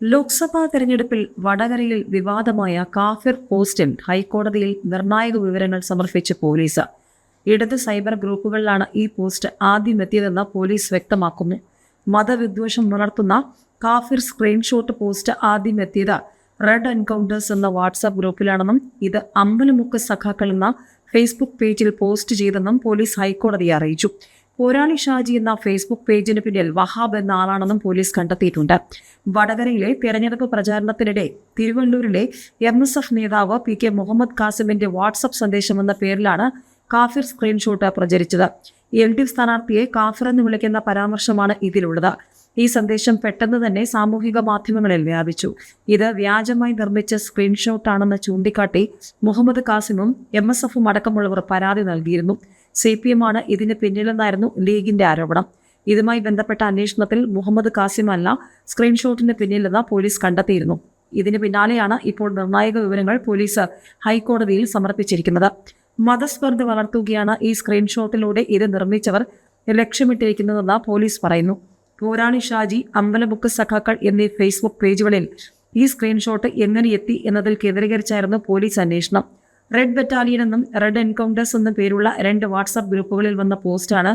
ലോക്സഭാ തെരഞ്ഞെടുപ്പിൽ വടകരയിൽ വിവാദമായ കാഫിർ പോസ്റ്റിൽ ഹൈക്കോടതിയിൽ നിർണായക വിവരങ്ങൾ സമർപ്പിച്ച പോലീസ്. ഇടത് സൈബർ ഗ്രൂപ്പുകളിലാണ് ഈ പോസ്റ്റ് ആദ്യം എത്തിയതെന്ന് പോലീസ് വ്യക്തമാക്കുന്നു. മതവിദ്വേഷം ഉണർത്തുന്ന കാഫിർ സ്ക്രീൻഷോട്ട് പോസ്റ്റ് ആദ്യം എത്തിയത് റെഡ് എൻകൗണ്ടേഴ്സ് എന്ന വാട്സാപ്പ് ഗ്രൂപ്പിലാണെന്നും ഇത് അമ്പലമുക്ക് സഖാക്കൾ എന്ന ഫേസ്ബുക്ക് പേജിൽ പോസ്റ്റ് ചെയ്തെന്നും പോലീസ് ഹൈക്കോടതിയെ അറിയിച്ചു. പോരാളി ഷാജി എന്ന ഫേസ്ബുക്ക് പേജിന് പിന്നിൽ വഹാബ് എന്ന ആളാണെന്നും പോലീസ് കണ്ടെത്തിയിട്ടുണ്ട്. വടകരയിലെ തെരഞ്ഞെടുപ്പ് പ്രചാരണത്തിനിടെ തിരുവള്ളൂരിലെ എം എസ് എഫ് നേതാവ് പി കെ മുഹമ്മദ് കാസിമിന്റെ വാട്സപ്പ് സന്ദേശം എന്ന പേരിലാണ് കാഫിർ സ്ക്രീൻഷോട്ട് പ്രചരിച്ചത്. എൽ ഡി എഫ് സ്ഥാനാർത്ഥിയെ കാഫിർ എന്ന് വിളിക്കുന്ന പരാമർശമാണ് ഇതിലുള്ളത്. ഈ സന്ദേശം പെട്ടെന്ന് തന്നെ സാമൂഹിക മാധ്യമങ്ങളിൽ വ്യാപിച്ചു. ഇത് വ്യാജമായി നിർമ്മിച്ച സ്ക്രീൻഷോട്ടാണെന്ന് ചൂണ്ടിക്കാട്ടി മുഹമ്മദ് കാസിമും എം എസ് എഫും അടക്കമുള്ളവർ പരാതി നൽകിയിരുന്നു. സി പി എം ആണ് ഇതിന് പിന്നിലെന്നായിരുന്നു ലീഗിന്റെ ആരോപണം. ഇതുമായി ബന്ധപ്പെട്ട അന്വേഷണത്തിൽ മുഹമ്മദ് കാസിം അല്ല സ്ക്രീൻഷോട്ടിന് പിന്നിലെന്ന് പോലീസ് കണ്ടെത്തിയിരുന്നു. ഇതിന് പിന്നാലെയാണ് ഇപ്പോൾ നിർണായക വിവരങ്ങൾ പോലീസ് ഹൈക്കോടതിയിൽ സമർപ്പിച്ചിരിക്കുന്നത്. മതസ്പർദ്ധ വളർത്തുകയാണ് ഈ സ്ക്രീൻഷോട്ടിലൂടെ ഇത് നിർമ്മിച്ചവർ ലക്ഷ്യമിട്ടിരിക്കുന്നതെന്ന് പോലീസ് പറയുന്നു. പോരാണി ഷാജി അമ്പലമുക്ക് സഖാക്കൾ എന്നീ ഫേസ്ബുക്ക് പേജുകളിൽ ഈ സ്ക്രീൻഷോട്ട് എങ്ങനെ എത്തി എന്നതിൽ കേന്ദ്രീകരിച്ചായിരുന്നു പോലീസ് അന്വേഷണം. റെഡ് ബറ്റാലിയൻ എന്നും റെഡ് എൻകൗണ്ടേഴ്സ് എന്നും പേരുള്ള രണ്ട് വാട്സാപ്പ് ഗ്രൂപ്പുകളിൽ വന്ന പോസ്റ്റാണ്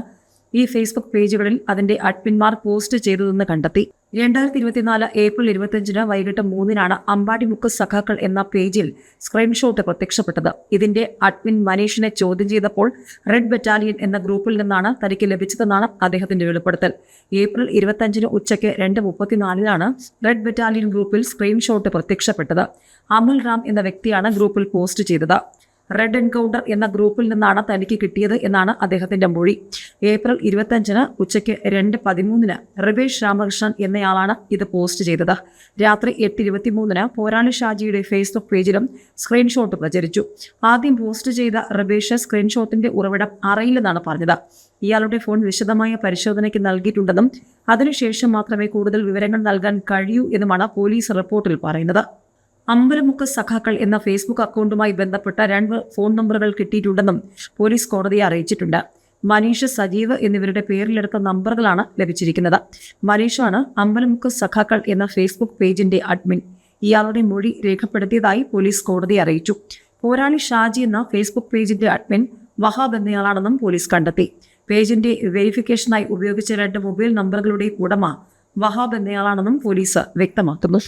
ഈ ഫേസ്ബുക്ക് പേജുകളിൽ അതിന്റെ അഡ്മിൻമാർ പോസ്റ്റ് ചെയ്തതെന്ന് കണ്ടെത്തി. രണ്ടായിരത്തി ഇരുപത്തിനാല് ഏപ്രിൽ ഇരുപത്തിയഞ്ചിന് വൈകിട്ട് മൂന്നിനാണ് അമ്പാടിമുക്ക് സഖാക്കൾ എന്ന പേജിൽ സ്ക്രീൻഷോട്ട് പ്രത്യക്ഷപ്പെട്ടത്. ഇതിന്റെ അഡ്മിൻ മനീഷിനെ ചോദ്യം ചെയ്തപ്പോൾ റെഡ് ബറ്റാലിയൻ എന്ന ഗ്രൂപ്പിൽ നിന്നാണ് തനിക്ക് ലഭിച്ചതെന്നാണ് അദ്ദേഹത്തിന്റെ വെളിപ്പെടുത്തൽ. ഏപ്രിൽ ഇരുപത്തിയഞ്ചിന് ഉച്ചയ്ക്ക് രണ്ട് മുപ്പത്തിനാലിനാണ് റെഡ് ബറ്റാലിയൻ ഗ്രൂപ്പിൽ സ്ക്രീൻഷോട്ട് പ്രത്യക്ഷപ്പെട്ടത്. അമുൽ റാം എന്ന വ്യക്തിയാണ് ഗ്രൂപ്പിൽ പോസ്റ്റ് ചെയ്തത്. റെഡ് എൻകൗണ്ടർ എന്ന ഗ്രൂപ്പിൽ നിന്നാണ് തനിക്ക് കിട്ടിയത് എന്നാണ് അദ്ദേഹത്തിന്റെ മൊഴി. ഏപ്രിൽ ഇരുപത്തഞ്ചിന് ഉച്ചയ്ക്ക് രണ്ട് പതിമൂന്നിന് റിവേഷ് രാമകൃഷ്ണൻ എന്നയാളാണ് ഇത് പോസ്റ്റ് ചെയ്തത്. രാത്രി എട്ട് ഇരുപത്തിമൂന്നിന് പോരാളി ഷാജിയുടെ ഫേസ്ബുക്ക് പേജിലും സ്ക്രീൻഷോട്ട് പ്രചരിച്ചു. ആദ്യം പോസ്റ്റ് ചെയ്ത റിവേഷ് സ്ക്രീൻഷോട്ടിന്റെ ഉറവിടം അറിയില്ലെന്നാണ് പറഞ്ഞത്. ഇയാളുടെ ഫോൺ വിശദമായ പരിശോധനയ്ക്ക് നൽകിയിട്ടുണ്ടെന്നും അതിനുശേഷം മാത്രമേ കൂടുതൽ വിവരങ്ങൾ നൽകാൻ കഴിയൂ എന്നുമാണ് പോലീസ് റിപ്പോർട്ടിൽ പറയുന്നത്. അമ്പലമുക്ക് സഖാക്കൾ എന്ന ഫേസ്ബുക്ക് അക്കൗണ്ടുമായി ബന്ധപ്പെട്ട രണ്ട് ഫോൺ നമ്പറുകൾ കിട്ടിയിട്ടുണ്ടെന്നും പോലീസ് കോടതിയെ അറിയിച്ചിട്ടുണ്ട്. മനീഷ് സജീവ് എന്നിവരുടെ പേരിലെടുത്ത നമ്പറുകളാണ് ലഭിച്ചിരിക്കുന്നത്. മനീഷാണ് അമ്പലമുക്ക് സഖാക്കൾ എന്ന ഫേസ്ബുക്ക് പേജിന്റെ അഡ്മിൻ ഇയാളുടെ മൊഴി രേഖപ്പെടുത്തിയതായി പോലീസ് കോടതിയെ അറിയിച്ചു. പോരാളി ഷാജി എന്ന ഫേസ്ബുക്ക് പേജിന്റെ അഡ്മിൻ വഹാബ് എന്നയാളാണെന്നും പോലീസ് കണ്ടെത്തി. പേജിന്റെ വെരിഫിക്കേഷനായി ഉപയോഗിച്ച രണ്ട് മൊബൈൽ നമ്പറുകളുടെ ഉടമ വഹാബ് എന്നയാളാണെന്നും പോലീസ് വ്യക്തമാക്കുന്നു.